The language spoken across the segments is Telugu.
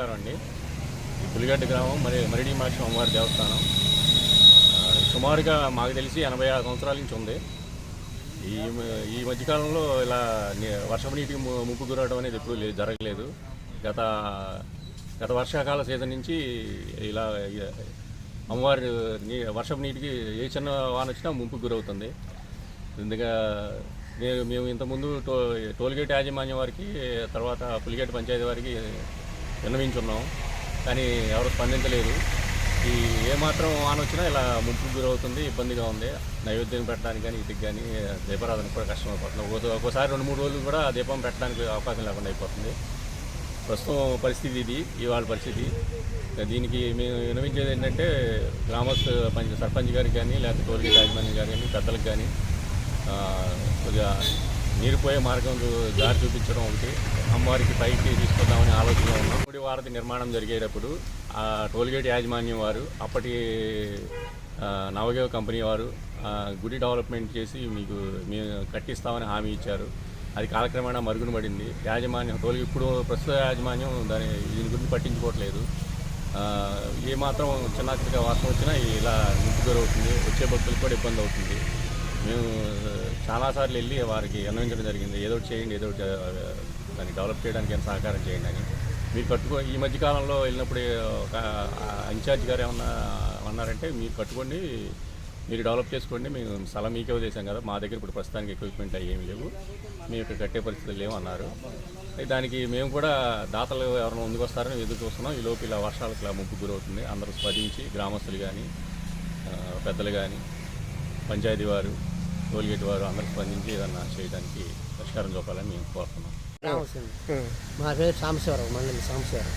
నమస్కారం అండి పులిగడ్డ గ్రామం మరి మరిడి మాక్షం అమ్మవారి దేవస్థానం. సుమారుగా మాకు తెలిసి ఎనభై ఆరు సంవత్సరాల నుంచి ఉంది. ఈ ఈ మధ్యకాలంలో ఇలా వర్షపు నీటికి ము- ముప్పు గురవడం అనేది ఎప్పుడూ జరగలేదు. గత గత వర్షాకాల సీజన్ నుంచి ఇలా అమ్మవారి నీ వర్షపు నీటికి ఏ చిన్న వాన వచ్చినా ముంపుకు గురవుతుంది. ఇందుగా నేను మేము ఇంతకుముందు టో టోల్గేట్ యాజమాన్యం వారికి తర్వాత పులిగేట్ పంచాయతీ వారికి విన్నవించున్నాం. కానీ ఎవరు స్పందించలేదు. ఈ ఏమాత్రం వాన వచ్చినా ఇలా ముంపుకు గురవుతుంది ఇబ్బందిగా ఉంది. నైవేద్యం పెట్టడానికి కానీ ఇటుకి కానీ దీపారాధన కూడా కష్టం అయిపోతుంది. ఒక్కో- ఒక్కోసారి రెండు మూడు రోజులు కూడా దీపం పెట్టడానికి అవకాశం లేకుండా అయిపోతుంది. ప్రస్తుతం పరిస్థితి ఇది ఇవాళ పరిస్థితి. దీనికి మేము వినవించేది ఏంటంటే గ్రామస్ పంచ సర్పంచ్ గారికి కానీ లేకపోతే టోల్గేట్ యాజమాన్యం గారు కానీ పెద్దలకు కానీ కొద్దిగా నీరుపోయే మార్గం దారి చూపించడం ఒకటి. అమ్మవారికి పైకి తీసుకుందామని ఆలోచనలో ఉన్నాం. గుడి వారధి నిర్మాణం జరిగేటప్పుడు ఆ టోల్గేట్ యాజమాన్యం వారు అప్పటి నవగేవ కంపెనీ వారు గుడి డెవలప్మెంట్ చేసి మీకు మేము కట్టిస్తామని హామీ ఇచ్చారు. అది కాలక్రమేణా మరుగున పడింది. యాజమాన్యం టోల్ ఇప్పుడు ప్రస్తుత యాజమాన్యం దాని దీని గురించి పట్టించుకోవట్లేదు. ఏమాత్రం ఏ మాత్రం చిన్న వాసన వచ్చినా ఇలా ముప్పు గురవుతుంది వచ్చే భక్తులకు కూడా ఇబ్బంది అవుతుంది. మేము చాలాసార్లు వెళ్ళి వారికి అన్వయించడం జరిగింది. ఏదో చేయండి ఏదో ఒకటి దాన్ని డెవలప్ చేయడానికి ఏమైనా సహకారం చేయండి అని. మీరు కట్టుకో ఈ మధ్యకాలంలో వెళ్ళినప్పుడు ఒక ఇన్ఛార్జ్ గారు ఏమన్నా అన్నారంటే మీరు కట్టుకోండి మీరు డెవలప్ చేసుకోండి మేము స్థలం మీకే వదిలేసాం కదా మా దగ్గర ఇప్పుడు ప్రస్తుతానికి ఎక్విప్మెంట్ అవి ఏమి లేవు మేము ఇక్కడ కట్టే పరిస్థితులు లేవు అన్నారు. దానికి మేము కూడా దాతలు ఎవరైనా ముందుకు వస్తారని ఎదురు చూస్తున్నాం. ఈ లోపు ఇలా వర్షాలకు ఇలా ముప్పు గురవుతుంది. అందరూ స్పందించి గ్రామస్తులు కానీ పెద్దలు కానీ పంచాయతీ వారు టోల్గేట్ వారు అందరూ స్పందించి ఏదన్నా చేయడానికి పరిష్కారం చూపాలని మేము కోరుతున్నాం. మా పేరు సాంబశివరావు మండలి సాంబశివరావు.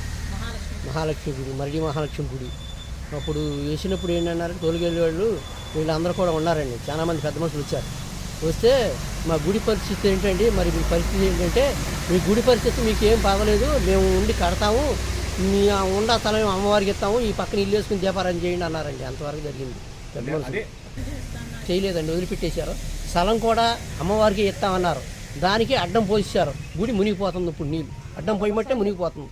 మహాలక్ష్మి గుడి మరిడి మహాలక్ష్మి గుడి. అప్పుడు వేసినప్పుడు ఏంటన్నారు తోలుగెళ్ళి వాళ్ళు వీళ్ళందరూ కూడా ఉన్నారండి. చాలా మంది పెద్ద మనుషులు వచ్చారు. వస్తే మా గుడి పరిస్థితి ఏంటండి మరి మీ పరిస్థితి ఏంటంటే మీ గుడి పరిస్థితి మీకు ఏం బాగలేదు మేము ఉండి కడతాము మీ ఆ ఉండా స్థలం అమ్మవారికి ఇస్తాము ఈ పక్కన ఇల్లు వేసుకుని దీపారాయణ చేయండి అన్నారండి. అంతవరకు జరిగింది. పెద్ద మనుషులు. చేయలేదండి వదిలిపెట్టేశారు. స్థలం కూడా అమ్మవారికి ఇస్తామన్నారు. దానికి అడ్డం పోసారు గుడి మునిగిపోతుంది ఇప్పుడు నీళ్ళు. అడ్డం పోయమంటే మునిగిపోతుంది.